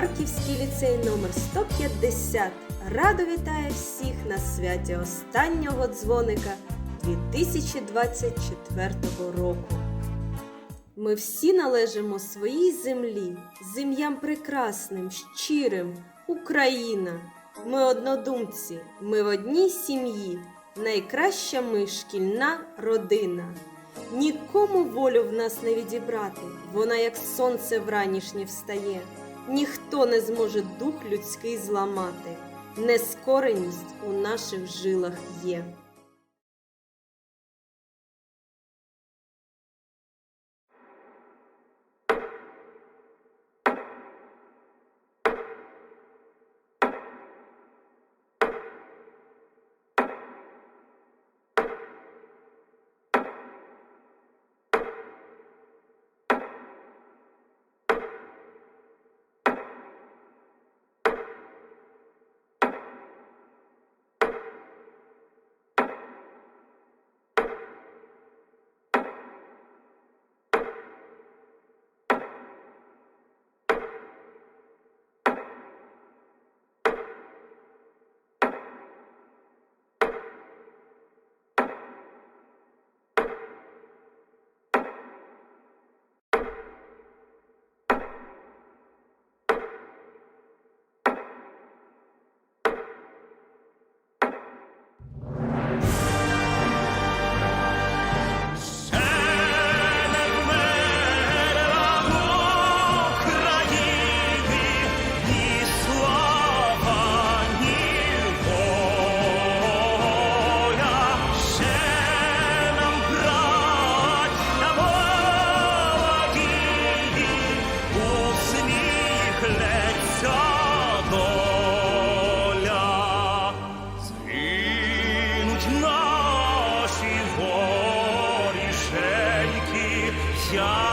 Харківський ліцей номер 150 радо вітає всіх на святі останнього дзвоника 2024 року. Ми всі належимо своїй землі, землям прекрасним, щирим, Україна. Ми однодумці, ми в одній сім'ї, найкраща ми шкільна родина. Нікому волю в нас не відібрати, вона як сонце вранішнє встає. Ніхто не зможе дух людський зламати, нескореність у наших жилах є. Як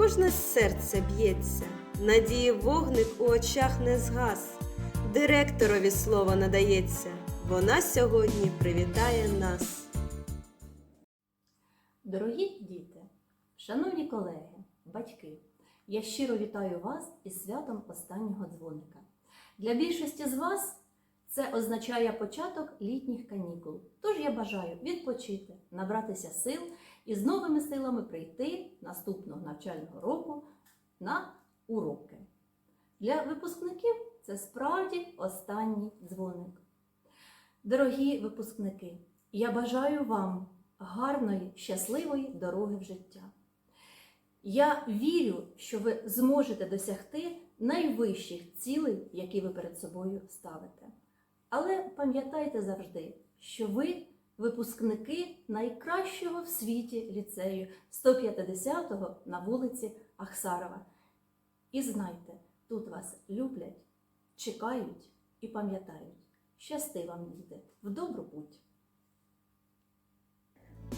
кожне серце б'ється, надії вогник у очах не згас. Директорові слово надається, вона сьогодні привітає нас. Дорогі діти, шановні колеги, батьки, я щиро вітаю вас із святом останнього дзвоника. Для більшості з вас це означає початок літніх канікул. Тож я бажаю відпочити, набратися сил і з новими силами прийти наступного навчального року на уроки. Для випускників це справді останній дзвоник. Дорогі випускники, я бажаю вам гарної, щасливої дороги в життя. Я вірю, що ви зможете досягти найвищих цілей, які ви перед собою ставите. Але пам'ятайте завжди, що ви випускники найкращого в світі ліцею 150-го на вулиці Ахсарова. І знайте, тут вас люблять, чекають і пам'ятають. Щасти вам, діти, в добру путь!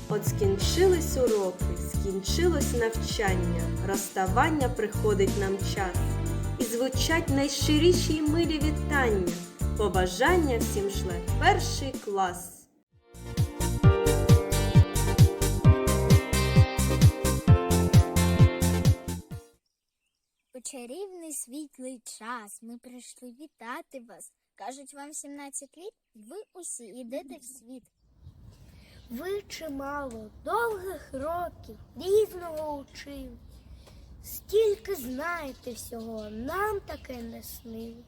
От скінчились уроки, скінчилось навчання, розставання приходить нам час, і звучать найщиріші й милі вітання, побажання всім шле перший клас. Чарівний світлий час ми прийшли вітати вас. Кажуть, вам 17 літ, і ви усі йдете в світ. Ви чимало довгих років різного учили. Стільки знаєте всього, нам таке не снилось.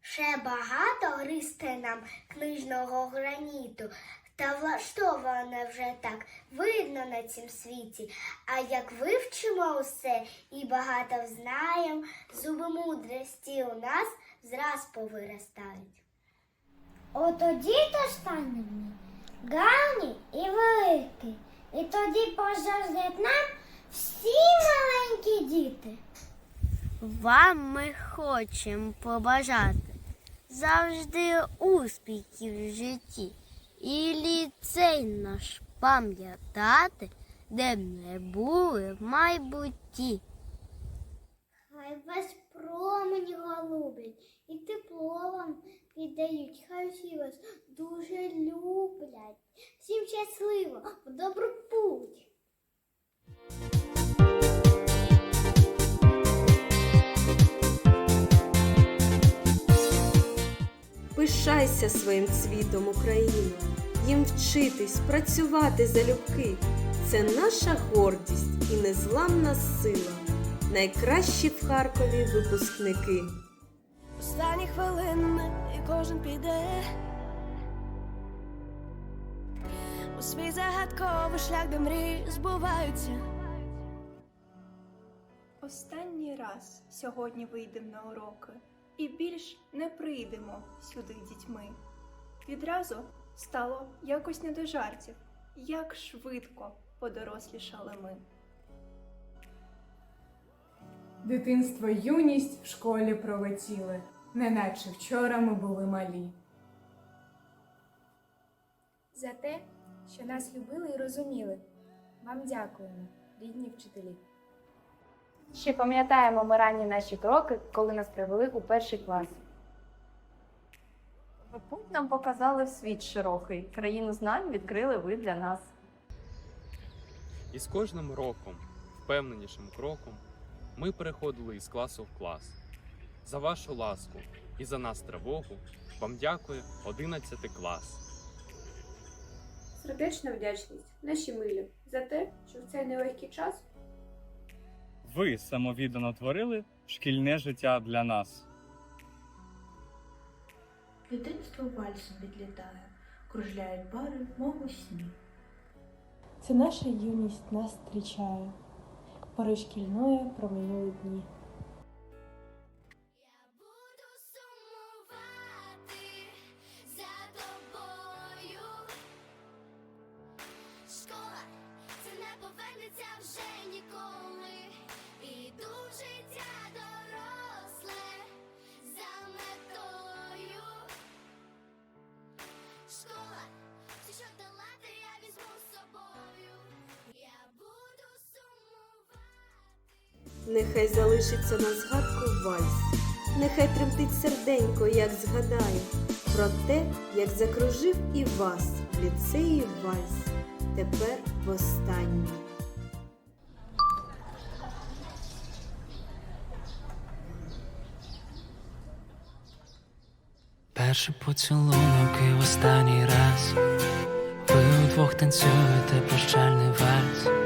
Ще багато гристе нам книжного граніту, Та влаштоване вже так видно на цім світі. А як вивчимо усе і багато взнаєм, зуби мудрості у нас зраз повиростають. От тоді то станемо гарні і великі. І тоді пожаждять нам всі маленькі діти. Вам ми хочемо побажати завжди успіхів в житті і ліцей наш пам'ятати, де б не були в майбутті. Хай вас промені голублять і тепло вам віддають, хай всі вас дуже люблять. Всім щасливо, в добру путь. Пишайся своїм цвітом, Україно, їм вчитись, працювати залюбки. Це наша гордість і незламна сила. Найкращі в Харкові випускники. Останні хвилини і кожен піде у свій загадковий шлях, де мрії збуваються. Останній раз сьогодні вийдемо на уроки і більш не прийдемо сюди дітьми. Відразу стало якось не до жартів, як швидко подорослішали ми. Дитинство й юність в школі пролетіли, неначе вчора ми були малі. за те, що нас любили і розуміли. Вам дякуємо, рідні вчителі. Ще пам'ятаємо ми ранні наші кроки, коли нас привели у перший клас. Нам показали в світ широкий, країну знань відкрили ви для нас. І з кожним роком, впевненішим кроком, ми переходили із класу в клас. За вашу ласку і за нас тривогу вам дякує 11 клас. Сердечна вдячність, наші милі, за те, що в цей нелегкий час Ви самовіддано творили шкільне життя для нас. Дитинство вальсом відлітає, кружляють пари, мов у сні. Це наша юність нас зустрічає, пори шкільної проминули дні. Нехай залишиться на згадку вальс, нехай тремтить серденько, як згадаю, про те, як закружив і вас в ліцеї вальс, тепер востаннє. Перший поцілунок і в останній раз. Ви удвох танцюєте прощальний вальс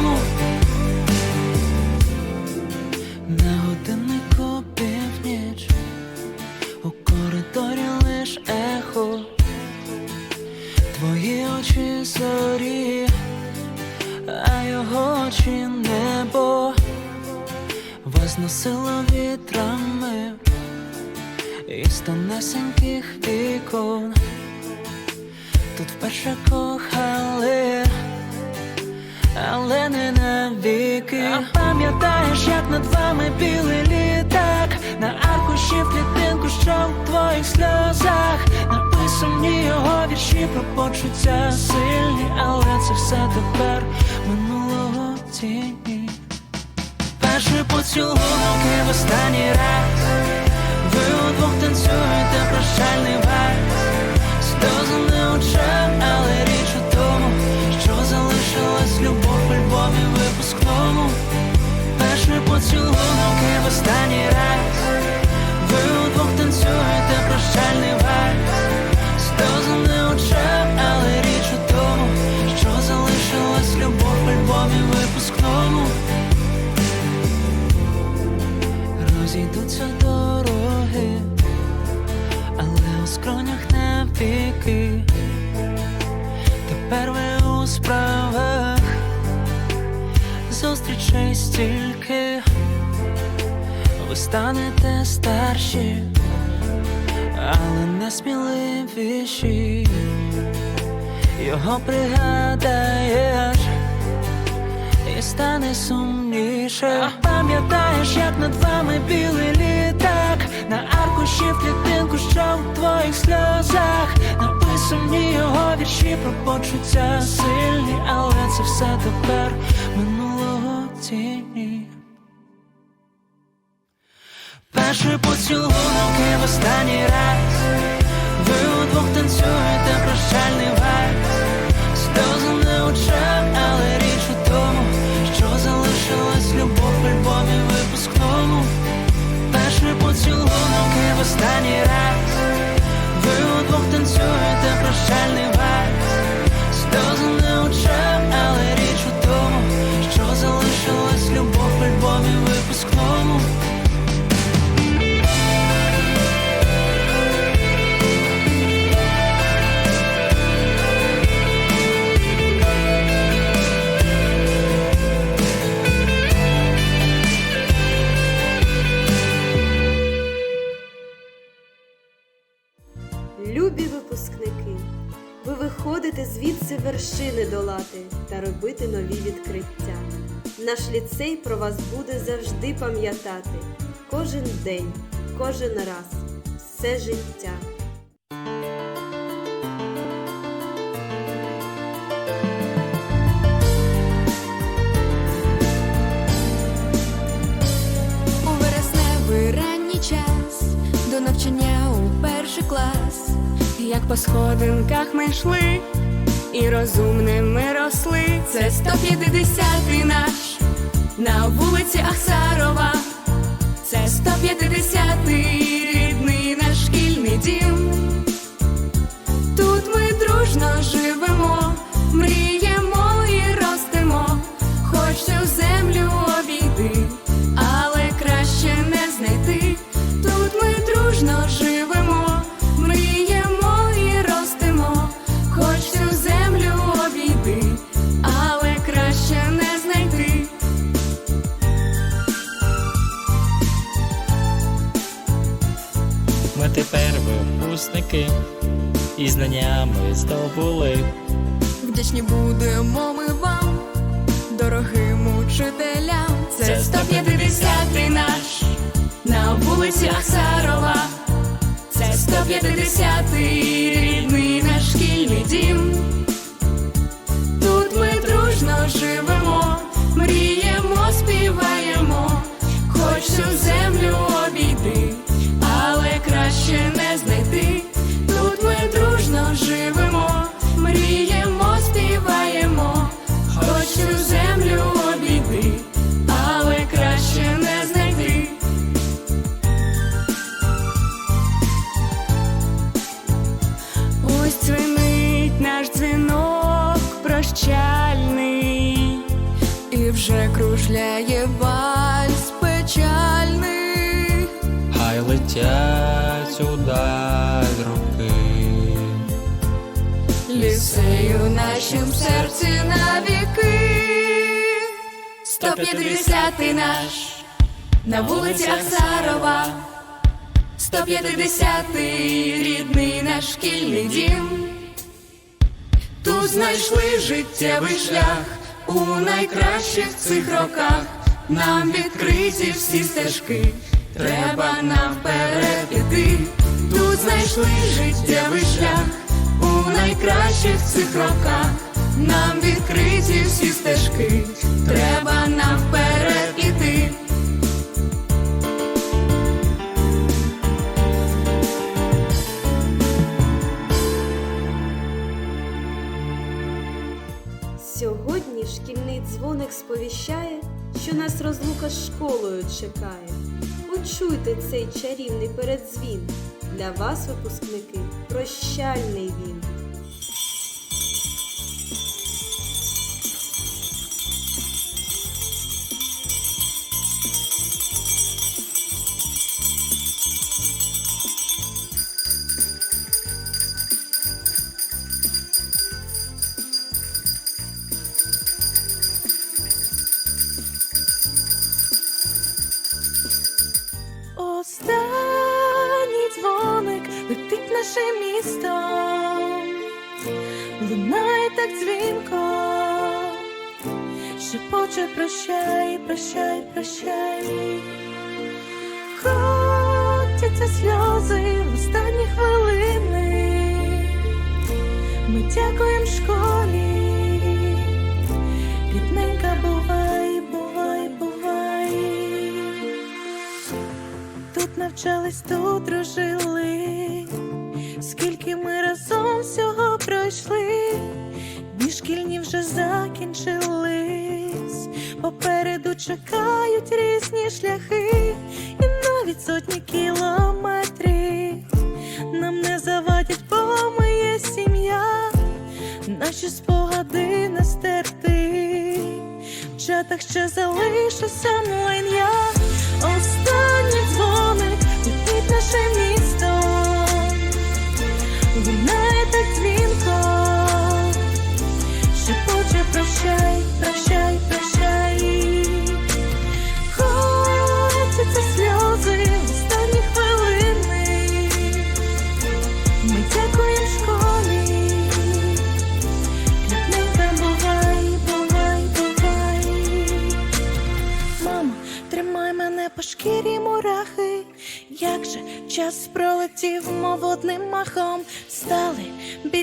Вас носило вітрами із тонесеньких вікон. Тут вперше кохали але не навіки. А пам'ятаєш, як над вами білий літак, на аркуші в клітинку, що в твоїх сльозах написані його вірші про почуття сильні, але це все тепер минулого тіні. Перший поцілунок і в останній раз. Ви удвох танцюєте прощальний вальс. Сльози не очах, але річ у тому, що залишилась любов в альбомі випускному. Перший поцілунок в останній раз стільки, ви станете старші, але не сміливіші. Його пригадаєш і стане сумніше. Пам'ятаєш, як над вами білий літак, на аркуші в клітинку, що в твоїх сльозах. Написані його вірші про почуття сильні, але це все тепер Перший поцілунок в останній раз. Ви удвох танцюєте прощальний вальс Сльози на очах, але річ у тому, що залишилась любов в альбомі випускному. Перший поцілунок і в останній раз. Ви удвох танцюєте прощальний робити нові відкриття. Наш ліцей про вас буде завжди пам'ятати кожен день, кожен раз, все життя. У вересневий час до навчання у перший клас. Як по сходинках ми йшли і розумними росли. Це 150-й наш на вулиці Ахсарова. Це 150-й рідний наш шкільний дім. Тут ми дружно живемо, мріємо і ростемо, хоч цю землю обійти, випускники і знаннями здобули. Вдячні будемо ми вам, дорогим учителям. Це 150-й наш на вулиці Ахсарова. Це 150-й кружляє вальс печальний. Хай летять удаль роки. Лісею нашим серці навіки. 150-й наш на вулиці Ахсарова. 150-й рідний наш шкільний дім. Тут знайшли життєвий шлях у найкращих цих роках. Нам відкриті всі стежки, треба нам вперед іти. Тут знайшли життєвий шлях у найкращих цих роках. Нам відкриті всі стежки, треба нам вперед дзвоник сповіщає, що нас розлука з школою чекає. Почуйте цей чарівний передзвін. Для вас, випускники, прощальний він. лунає так дзвінко, шепоче прощай, прощай, прощай, Котяться сльози в останні хвилини, ми дякуємо школі, рідненька бувай, бувай, бувай, тут навчались, тут дружили. Скільки ми разом всього пройшли, шкільні вже закінчились. Попереду чекають різні шляхи, і навіть сотні кілометрів. Нам не завадять, бо ми є сім'я, наші спогади не стерти. В чатах ще залишився млин'я. Останні дзвони летить наше місто. Прощай, прощай, прощай. Котяться сльози в останні хвилини. Ми дякуємо школі. Квітненька, бувай, бувай, бувай. Мамо, тримай мене по шкірі мурахи. Як же час пролетів, мов одним махом.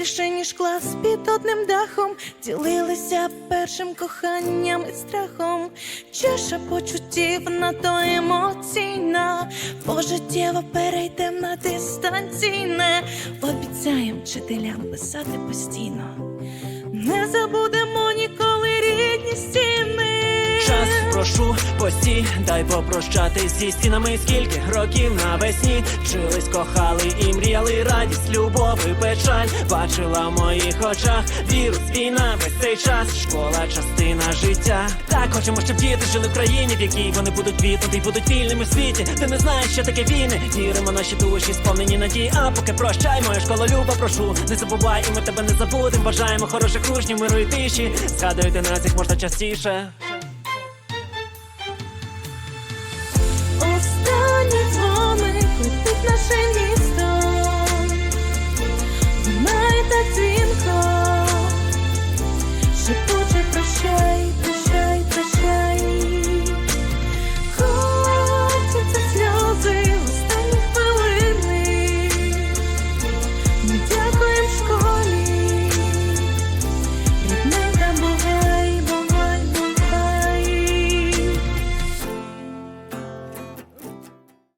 Більше, ніж клас під одним дахом. Ділилися першим коханням і страхом. Чаша почуттів на то емоційна. Пожиттєво перейдем на дистанційне. Обіцяєм вчителям писати постійно. Не забудемо ніколи рідні стіни. Час прошу постій, дай попрощатись зі стінами, скільки років навесні вчились, кохали і мріяли радість, любов і печаль. Бачила в моїх очах вірус, війна, весь цей час, школа, частина життя. Так хочемо, щоб діти жили в країні, в якій вони будуть квітнути і будуть вільними в світі. Ти не знаєш, що таке війни. Віримо наші душі, сповнені надії. А поки прощай, моя школа люба, прошу. Не забувай, і ми тебе не забудем. Бажаємо хороших учнів, миру і тиші. Згадуйте нас як можна частіше. отношений